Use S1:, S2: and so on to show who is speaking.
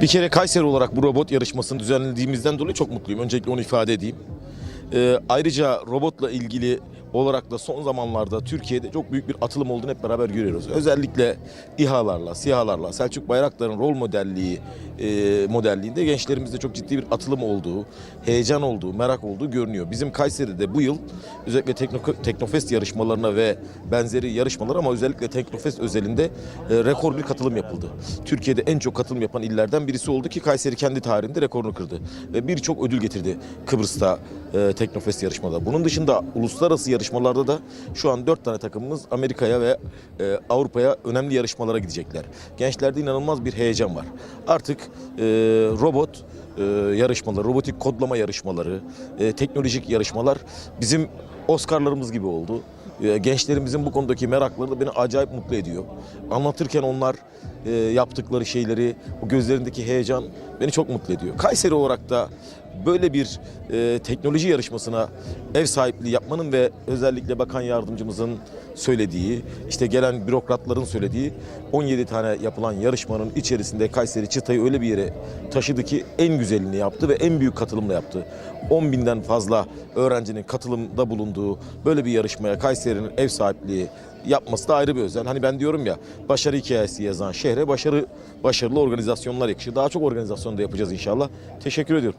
S1: Bir kere Kayseri olarak bu robot yarışmasını düzenlediğimizden dolayı çok mutluyum. Öncelikle onu ifade edeyim. Ee, ayrıca robotla ilgili olarak da son zamanlarda Türkiye'de çok büyük bir atılım olduğunu hep beraber görüyoruz. Özellikle İHA'larla, SİHA'larla, Selçuk Bayraktar'ın rol modelliği e, modelliğinde gençlerimizde çok ciddi bir atılım olduğu, heyecan olduğu, merak olduğu görünüyor. Bizim Kayseri'de bu yıl özellikle Tekno- Teknofest yarışmalarına ve benzeri yarışmalar ama özellikle Teknofest özelinde e, rekor bir katılım yapıldı. Türkiye'de en çok katılım yapan illerden birisi oldu ki Kayseri kendi tarihinde rekorunu kırdı. Ve birçok ödül getirdi Kıbrıs'ta e, Teknofest yarışmada. Bunun dışında uluslararası yarışmalarda da şu an dört tane takımımız Amerika'ya ve e, Avrupa'ya önemli yarışmalara gidecekler. Gençlerde inanılmaz bir heyecan var. Artık e, robot e, yarışmaları, robotik kodlama yarışmaları, e, teknolojik yarışmalar bizim Oscar'larımız gibi oldu. E, Gençlerimizin bu konudaki merakları da beni acayip mutlu ediyor. Anlatırken onlar e, yaptıkları şeyleri, o gözlerindeki heyecan beni çok mutlu ediyor. Kayseri olarak da böyle bir e, teknoloji yarışmasına ev sahipliği yapmanın ve özellikle bakan yardımcımızın söylediği, işte gelen bürokratların söylediği 17 tane yapılan yarışmanın içerisinde Kayseri çıtayı öyle bir yere taşıdı ki en güzelini yaptı ve en büyük katılımla yaptı. 10 binden fazla öğrencinin katılımda bulunduğu böyle bir yarışmaya Kayseri'nin ev sahipliği yapması da ayrı bir özel. Hani ben diyorum ya başarı hikayesi yazan şehre başarı başarılı organizasyonlar yakışır. Daha çok organizasyon da yapacağız inşallah. Teşekkür ediyorum.